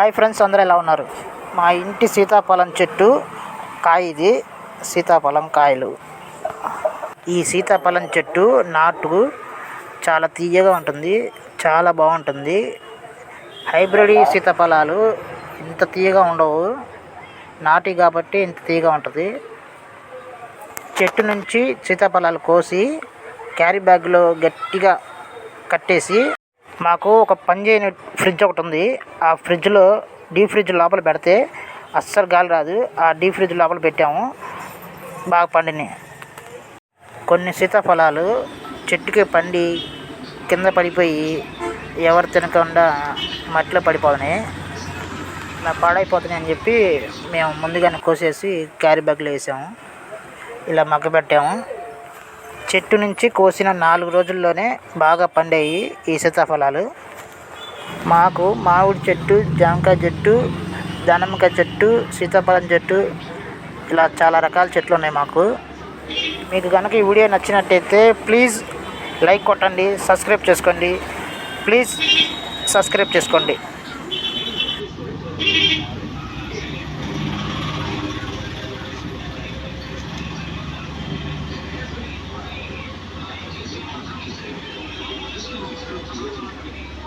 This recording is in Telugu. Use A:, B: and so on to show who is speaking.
A: హాయ్ ఫ్రెండ్స్ అందరూ ఎలా ఉన్నారు? మా ఇంటి సీతాఫలం చెట్టు కాయ ఇది. సీతాఫలం కాయలు. ఈ సీతాఫలం చెట్టు నాటు చాలా తీయగా ఉంటుంది చాలా బాగుంటుంది. హైబ్రిడ్ సీతాఫలాలు ఇంత తీయగా ఉండవు నాటి కాబట్టి ఇంత తీయగా ఉంటుంది. చెట్టు నుంచి సీతాఫలాలు కోసి క్యారీ బ్యాగ్లో గట్టిగా కట్టేసి మాకు ఒక పని చేయని ఫ్రిడ్జ్ ఒకటి ఉంది. ఆ ఫ్రిడ్జ్లో డీప్ ఫ్రిడ్జ్ లోపల పెడితే అస్సలు గాలి రాదు. ఆ డీప్ ఫ్రిడ్జ్ లోపల పెట్టాము. బాగా పండినాయి. కొన్ని సీతాఫలాలు చెట్టుకి పండి కింద పడిపోయి ఎవరు తినకుండా మట్టిలో పడిపోతున్నాయి. ఇలా పాడైపోతున్నాయి అని చెప్పి మేము ముందుగానే కోసేసి క్యారీ బ్యాగ్లో వేసాము. ఇలా మగ్గబెట్టాము చెట్టు నుంచి కోసిన నాలుగు రోజుల్లోనే బాగా పండేవి ఈ సీతాఫలాలు. మాకు మామిడి చెట్టు జామకాయ చెట్టు దానిమ్మకాయ చెట్టు సీతాఫలం చెట్టు ఇలా చాలా రకాల చెట్లు ఉన్నాయి మాకు. మీకు కనుక ఈ వీడియో నచ్చినట్టయితే ప్లీజ్ లైక్ కొట్టండి సబ్స్క్రైబ్ చేసుకోండి. ప్లీజ్ సబ్స్క్రైబ్ చేసుకోండి. ちょっと待って。